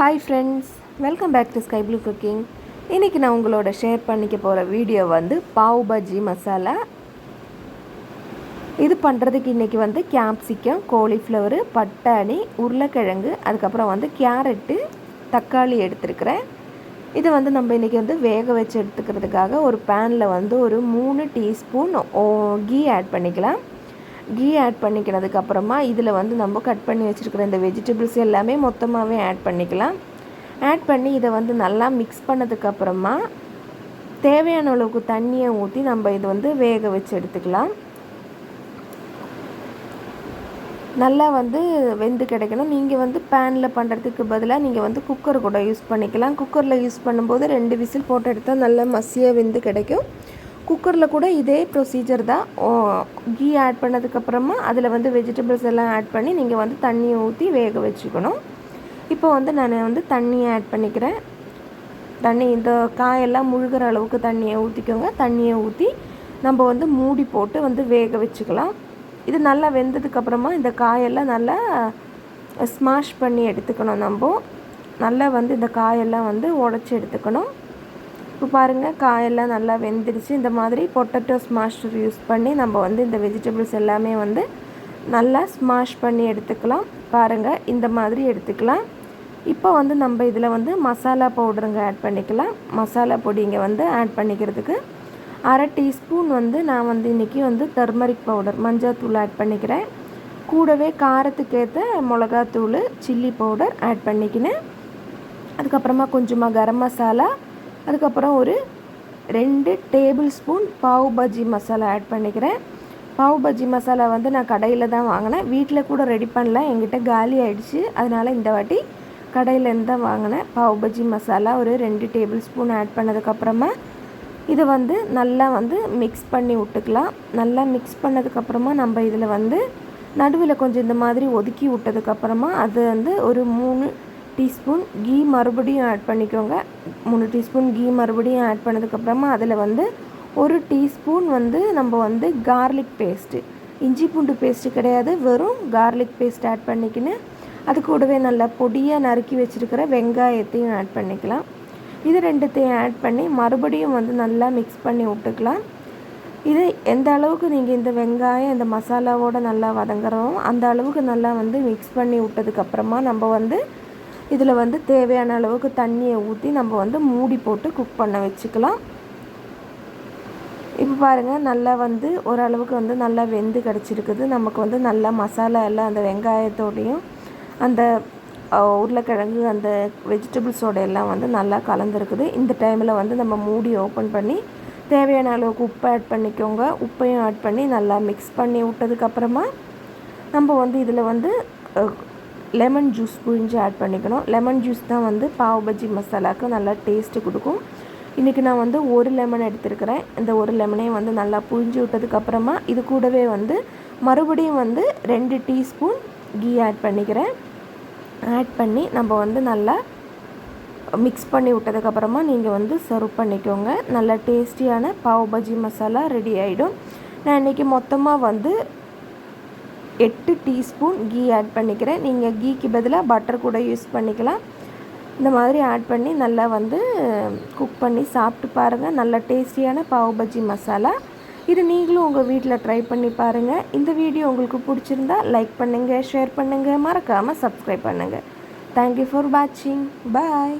Hi friends welcome back to sky blue cooking இன்றைக்கி நான் உங்களோட ஷேர் பண்ணிக்க போகிற வீடியோ வந்து பாவ் பஜ்ஜி மசாலா. இது பண்ணுறதுக்கு இன்றைக்கி வந்து கேப்சிக்கம் கோலிஃப்ளவரு பட்டாணி உருளைக்கிழங்கு அதுக்கப்புறம் வந்து கேரட்டு தக்காளி எடுத்துருக்கிறேன். இதை வந்து நம்ம இன்றைக்கி வந்து வேக வச்சு எடுத்துக்கிறதுக்காக ஒரு பேனில் வந்து ஒரு மூணு டீஸ்பூன் கீ ஆட் பண்ணிக்கலாம். கீ ஆட் பண்ணிக்கிறதுக்கு அப்புறமா இதில் வந்து நம்ம கட் பண்ணி வச்சுருக்கிற இந்த வெஜிடபிள்ஸ் எல்லாமே மொத்தமாகவே ஆட் பண்ணிக்கலாம். ஆட் பண்ணி இதை வந்து நல்லா மிக்ஸ் பண்ணதுக்கப்புறமா தேவையான அளவுக்கு தண்ணியை ஊற்றி நம்ம இது வந்து வேக வச்சு எடுத்துக்கலாம். நல்லா வந்து வெந்து கிடைக்கணும். நீங்கள் வந்து பேனில் பண்ணுறதுக்கு பதிலாக நீங்கள் வந்து குக்கர் கூட யூஸ் பண்ணிக்கலாம். குக்கரில் யூஸ் பண்ணும்போது ரெண்டு விசில் போட்டு எடுத்தால் நல்லா மசியாக வெந்து கிடைக்கும். குக்கரில் கூட இதே ப்ரொசீஜர் தான். கீ ஆட் பண்ணதுக்கப்புறமா அதில் வந்து வெஜிடபிள்ஸ் எல்லாம் ஆட் பண்ணி நீங்கள் வந்து தண்ணியை ஊற்றி வேக வச்சுக்கணும். இப்போ வந்து நான் வந்து தண்ணியை ஆட் பண்ணிக்கிறேன். தண்ணி இந்த காயெல்லாம் முழுகிற அளவுக்கு தண்ணியை ஊற்றிக்கோங்க தண்ணியை ஊற்றி நம்ம வந்து மூடி போட்டு வந்து வேக வச்சுக்கலாம். இது நல்லா வெந்ததுக்கப்புறமா இந்த காயெல்லாம் நல்லா ஸ்மாஷ் பண்ணி எடுத்துக்கணும் நம்ம. நல்லா வந்து இந்த காயெல்லாம் வந்து உடச்சி எடுத்துக்கணும். இப்போ பாருங்கள் காயெல்லாம் நல்லா வெந்துடுச்சு இந்த மாதிரி பொட்டேட்டோ ஸ்மாஷர் யூஸ் பண்ணி நம்ம வந்து இந்த வெஜிடபிள்ஸ் எல்லாமே வந்து நல்லா ஸ்மாஷ் பண்ணி எடுத்துக்கலாம். பாருங்கள் இந்த மாதிரி எடுத்துக்கலாம். இப்போ வந்து நம்ம இதில் வந்து மசாலா பவுடருங்க ஆட் பண்ணிக்கலாம். மசாலா பொடிங்க வந்து ஆட் பண்ணிக்கிறதுக்கு அரை டீஸ்பூன் வந்து நான் வந்து இன்றைக்கி வந்து டர்மரிக் பவுடர் மஞ்சள் ஆட் பண்ணிக்கிறேன். கூடவே காரத்துக்கேற்ற மிளகாத்தூள் சில்லி பவுடர் ஆட் பண்ணிக்கினேன் அதுக்கப்புறமா கொஞ்சமாக கரம் மசாலா அதுக்கப்புறம் ஒரு ரெண்டு tablespoon pav bhaji masala add பண்ணிக்கிறேன். பாவ் பஜ்ஜி மசாலா வந்து நான் கடையில் தான் வாங்கினேன். வீட்டில் கூட ரெடி பண்ணல. எங்கிட்ட காலி ஆகிடுச்சு அதனால் இந்த வாட்டி கடையிலேருந்து தான் வாங்கினேன். பாவ் பஜ்ஜி மசாலா ஒரு ரெண்டு டேபிள் ஸ்பூன் ஆட் பண்ணதுக்கப்புறமா இதை வந்து நல்லா வந்து மிக்ஸ் பண்ணி விட்டுக்கலாம். நல்லா மிக்ஸ் பண்ணதுக்கப்புறமா நம்ம இதில் வந்து நடுவில் கொஞ்சம் இந்த மாதிரி ஒதுக்கி விட்டதுக்கப்புறமா அது வந்து ஒரு மூணு டீஸ்பூன் கீ மறுபடியும் ஆட் பண்ணிக்கோங்க. மூணு டீஸ்பூன் கீ மறுபடியும் ஆட் பண்ணதுக்கப்புறமா அதில் வந்து ஒரு டீஸ்பூன் வந்து நம்ம வந்து கார்லிக் பேஸ்ட்டு. இஞ்சி பூண்டு பேஸ்ட்டு கிடையாது வெறும் கார்லிக் பேஸ்ட் ஆட் பண்ணிக்கின்னு அது கூடவே நல்லா பொடியாக நறுக்கி வச்சுருக்கிற வெங்காயத்தையும் ஆட் பண்ணிக்கலாம். இது ரெண்டுத்தையும் ஆட் பண்ணி மறுபடியும் வந்து நல்லா மிக்ஸ் பண்ணி விட்டுக்கலாம். இது எந்த அளவுக்கு நீங்கள் இந்த வெங்காயம் இந்த மசாலாவோடு நல்லா வதங்குறோம் அந்த அளவுக்கு நல்லா வந்து மிக்ஸ் பண்ணி விட்டதுக்கப்புறமா நம்ம வந்து இதில் வந்து தேவையான அளவுக்கு தண்ணியை ஊற்றி நம்ம வந்து மூடி போட்டு குக் பண்ண வச்சுக்கலாம். இப்போ பாருங்கள் நல்லா வந்து ஓரளவுக்கு வந்து நல்லா வெந்து கிடச்சிருக்குது. நமக்கு வந்து நல்லா மசாலா எல்லாம் அந்த வெங்காயத்தோடையும் அந்த உருளைக்கிழங்கு அந்த வெஜிடபிள்ஸோட எல்லாம் வந்து நல்லா கலந்துருக்குது. இந்த டைமில் வந்து நம்ம மூடி ஓப்பன் பண்ணி தேவையான அளவுக்கு உப்பு ஆட் பண்ணிக்கோங்க. உப்பையும் ஆட் பண்ணி நல்லா மிக்ஸ் பண்ணி விட்டதுக்கப்புறமா நம்ம வந்து இதில் வந்து லெமன் ஜூஸ் புழிஞ்சு ஆட் பண்ணிக்கணும். லெமன் ஜூஸ் தான் வந்து பாவ் பஜ்ஜி மசாலாவுக்கு நல்லா டேஸ்ட்டு கொடுக்கும். இன்றைக்கி நான் வந்து ஒரு லெமன் எடுத்துருக்கிறேன். இந்த ஒரு லெமனையும் வந்து நல்லா புழிஞ்சு விட்டதுக்கப்புறமா இது கூடவே வந்து மறுபடியும் வந்து ரெண்டு டீஸ்பூன் கீ ஆட் பண்ணிக்கிறேன். ஆட் பண்ணி நம்ம வந்து நல்லா மிக்ஸ் பண்ணி விட்டதுக்கப்புறமா நீங்கள் வந்து சர்வ் பண்ணிக்கோங்க. நல்லா டேஸ்டியான பாவ் பஜ்ஜி மசாலா ரெடி ஆகிடும் நான் இன்றைக்கி மொத்தமாக வந்து எட்டு டீஸ்பூன் கீ ஆட் பண்ணிக்கிறேன். நீங்கள் கீக்கு பதிலாக பட்டர் கூட யூஸ் பண்ணிக்கலாம். இந்த மாதிரி ஆட் பண்ணி நல்லா வந்து குக் பண்ணி சாப்பிட்டு பாருங்கள் நல்ல டேஸ்டியான பாவ் பஜ்ஜி மசாலா. இது நீங்களும் உங்கள் வீட்டில் ட்ரை பண்ணி பாருங்கள் இந்த வீடியோ உங்களுக்கு பிடிச்சிருந்தா லைக் பண்ணுங்கள் ஷேர் பண்ணுங்கள் மறக்காமல் சப்ஸ்கிரைப் பண்ணுங்கள் தேங்க்யூ ஃபார் வாட்சிங் பாய்